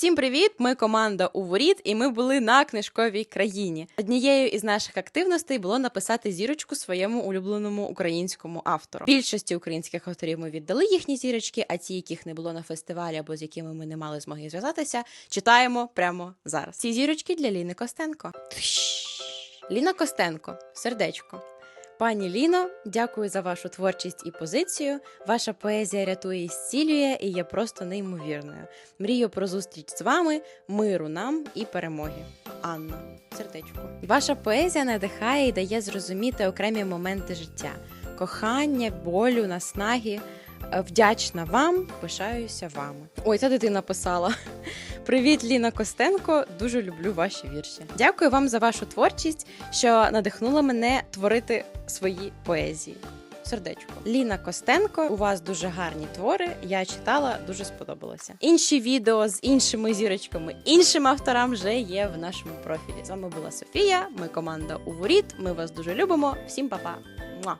Всім привіт! Ми команда Уворіт, і ми були на книжковій країні. Однією із наших активностей було написати зірочку своєму улюбленому українському автору. Більшості українських авторів ми віддали їхні зірочки, а ті, яких не було на фестивалі або з якими ми не мали змоги зв'язатися, читаємо прямо зараз. Ці зірочки для Ліни Костенко. Ліна Костенко, сердечко. Пані Ліно, дякую за вашу творчість і позицію. Ваша поезія рятує і зцілює і є просто неймовірною. Мрію про зустріч з вами, миру нам і перемоги. Анна, сердечко. Ваша поезія надихає і дає зрозуміти окремі моменти життя, кохання, болю, наснаги. Е, Вдячна вам, пишаюся вами. Ой, ця дитина писала. Привіт, Ліна Костенко. Дуже люблю ваші вірші. Дякую вам за вашу творчість, що надихнула мене творити свої поезії. Сердечко. Ліна Костенко, у вас дуже гарні твори. Я читала, дуже сподобалося. Інші відео з іншими зірочками, іншим авторам вже є в нашому профілі. З вами була Софія. Ми команда Уворіт. Ми вас дуже любимо. Всім па-па. Муа!